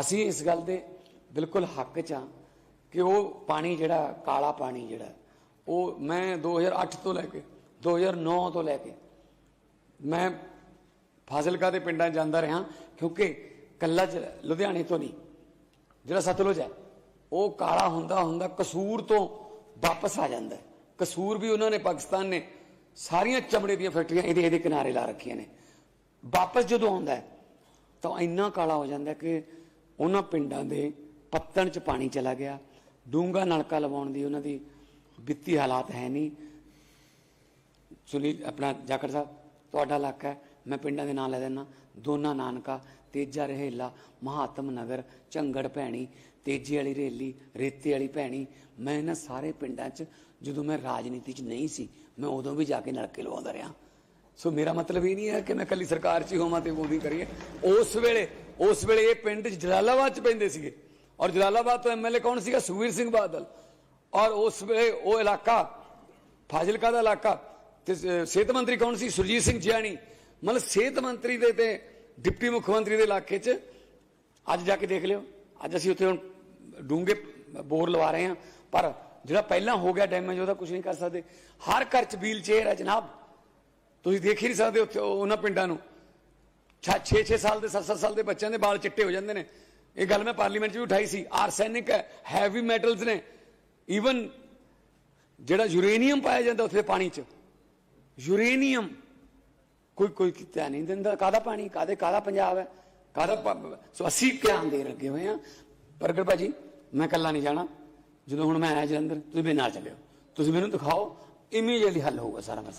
ਅਸੀਂ ਇਸ ਗੱਲ ਦੇ ਬਿਲਕੁਲ ਹੱਕ 'ਚ ਆ ਕਿ ਉਹ ਪਾਣੀ ਜਿਹੜਾ, ਕਾਲਾ ਪਾਣੀ ਜਿਹੜਾ, ਉਹ ਮੈਂ 2008 ਤੋਂ ਲੈ ਕੇ 2009 ਤੋਂ ਲੈ ਕੇ ਮੈਂ ਫਾਜ਼ਿਲਕਾ ਦੇ ਪਿੰਡਾਂ 'ਚ ਜਾਂਦਾ ਰਿਹਾ ਕਿਉਂਕਿ ਕੱਲਾ ਜ- ਲੁਧਿਆਣੇ ਤੋਂ ਨਹੀਂ, ਜਿਹੜਾ ਸਤਲੁਜ ਹੈ, ਉਹ ਕਾਲਾ ਹੁੰਦਾ ਹੁੰਦਾ ਕਸੂਰ ਤੋਂ ਵਾਪਸ ਆ ਜਾਂਦਾ ਕਸੂਰ ਵੀ ਉਹਨਾਂ ਨੇ ਪਾਕਿਸਤਾਨ ਨੇ ਸਾਰੀਆਂ ਚਮੜੇ ਦੀਆਂ ਫੈਕਟਰੀਆਂ ਇਹਦੇ ਇਹਦੇ ਕਿਨਾਰੇ ਲਾ ਰੱਖੀਆਂ ਨੇ। ਵਾਪਸ ਜਦੋਂ ਆਉਂਦਾ ਤਾਂ ਇੰਨਾ ਕਾਲਾ ਹੋ ਜਾਂਦਾ ਕਿ ਉਹਨਾਂ ਪਿੰਡਾਂ ਦੇ ਪੱਤਣ 'ਚ ਪਾਣੀ ਚਲਾ ਗਿਆ। ਡੂੰਗਾ ਨਲਕਾ ਲਵਾਉਣ ਦੀ ਉਹਨਾਂ ਦੀ ਵਿੱਤੀ ਹਾਲਾਤ ਹੈ ਨਹੀਂ। ਸੁਨੀਲ, ਆਪਣਾ ਜਾਖੜ ਸਾਹਿਬ, ਤੁਹਾਡਾ ਇਲਾਕਾ ਹੈ, ਮੈਂ ਪਿੰਡਾਂ ਦੇ ਨਾਂ ਲੈ ਦਿੰਦਾ ਦੋਨਾ ਨਾਨਕਾ, ਤੇਜਾ ਰਹੇਲਾ, ਮਹਾਤਮ ਨਗਰ, ਝੰਗੜ ਭੈਣੀ, ਤੇਜ਼ੀ ਵਾਲੀ ਰੇਲੀ, ਰੇਤੇ ਵਾਲੀ ਭੈਣੀ। ਮੈਂ ਇਹਨਾਂ ਸਾਰੇ ਪਿੰਡਾਂ 'ਚ, ਜਦੋਂ ਮੈਂ ਰਾਜਨੀਤੀ 'ਚ ਨਹੀਂ ਸੀ, ਮੈਂ ਉਦੋਂ ਵੀ ਜਾ ਕੇ ਨਲਕੇ ਲਵਾਉਂਦਾ ਰਿਹਾ। ਸੋ ਮੇਰਾ ਮਤਲਬ ਇਹ ਨਹੀਂ ਹੈ ਕਿ ਮੈਂ ਕੱਲੀ ਸਰਕਾਰ 'ਚ ਹੀ ਹੋਵਾਂ ਤੇ ਮੋਦੀ ਕਰੀਏ। ਉਸ ਵੇਲੇ ਉਸ ਵੇਲੇ ਇਹ ਪਿੰਡ ਜਲਾਲਾਬਾਦ 'ਚ ਪੈਂਦੇ ਸੀਗੇ। ਔਰ ਜਲਾਲਾਬਾਦ ਤੋਂ ਐਮਐਲਏ ਕੌਣ ਸੀਗਾ? ਸੁਖਵੀਰ ਸਿੰਘ ਬਾਦਲ। ਔਰ ਉਸ ਵੇਲੇ ਉਹ ਇਲਾਕਾ, ਫਾਜ਼ਿਲਕਾ ਦਾ ਇਲਾਕਾ, ਤੇ ਸਿਹਤ ਮੰਤਰੀ ਕੌਣ ਸੀ? ਸੁਰਜੀਤ ਸਿੰਘ ਜਿਆਣੀ। ਮਤਲਬ ਸਿਹਤ ਮੰਤਰੀ ਦੇ ਤੇ ਡਿਪਟੀ ਮੁੱਖ ਮੰਤਰੀ ਦੇ ਇਲਾਕੇ 'ਚ ਅੱਜ ਜਾ ਕੇ ਦੇਖ ਲਿਓ। ਅੱਜ ਅਸੀਂ ਉੱਥੇ ਹੁਣ ਡੂੰਗੇ ਬੋਰ ਲਵਾ ਰਹੇ ਹਾਂ। ਪਰ ਜਿਹੜਾ ਪਹਿਲਾਂ ਹੋ ਗਿਆ ਡੈਮੇਜ, ਉਹਦਾ ਕੁਝ ਨਹੀਂ ਕਰ ਸਕਦੇ। ਹਰ ਘਰ 'ਚ ਵੀਲ ਚੇਅਰ ਹੈ ਜਨਾਬ। ਤੁਸੀਂ ਦੇਖ ਹੀ ਨਹੀਂ ਸਕਦੇ ਉੱਥੇ ਉਹ- ਉਹਨਾਂ ਪਿੰਡਾਂ ਨੂੰ। 6-6 ਸਾਲ ਦੇ 7-7 ਸਾਲ ਦੇ ਬੱਚਿਆਂ ਦੇ ਬਾਲ ਚਿੱਟੇ ਹੋ ਜਾਂਦੇ ਨੇ। ਇਹ ਗੱਲ ਮੈਂ ਪਾਰਲੀਮੈਂਟ 'ਚ ਵੀ ਉਠਾਈ ਸੀ। ਆਰਸੈਨਿਕ ਹੈ ਹੈਵੀ ਮੈਟਲਸ ਨੇ। ਈਵਨ ਜਿਹੜਾ ਯੂਰੇਨੀਅਮ ਪਾਇਆ ਜਾਂਦਾ ਉੱਥੇ ਪਾਣੀ 'ਚ। ਯੂਰੇਨੀਅਮ। ਕੋਈ ਕੋਈ ਧਿਆਨ ਨਹੀਂ ਦਿੰਦਾ। ਕਾਦਾ ਪਾਣੀ? ਕਾਦੇ ਕਾਦਾ ਪੰਜਾਬ ਹੈ? ਕਾਦਾ ਸੋ ਅਸੀਂ ਧਿਆਨ ਦੇ ਲੱਗੇ ਹੋਏ ਆ ਪ੍ਰਗਟ ਭਾਜੀ, ਮੈਂ ਇਕੱਲਾ ਨਹੀਂ ਜਾਣਾ। ਜਦੋਂ ਹੁਣ ਮੈਂ ਆਇਆ ਜਲੰਧਰ, ਤੁਸੀਂ ਮੇਰੇ ਨਾਲ ਚੱਲਿਓ। ਤੁਸੀਂ ਮੈਨੂੰ ਦਿਖਾਓ। ਇਮੀਡੀਏਟਲੀ ਹੱਲ ਹੋਊਗਾ ਸਾਰਾ ਮਸਲਾ।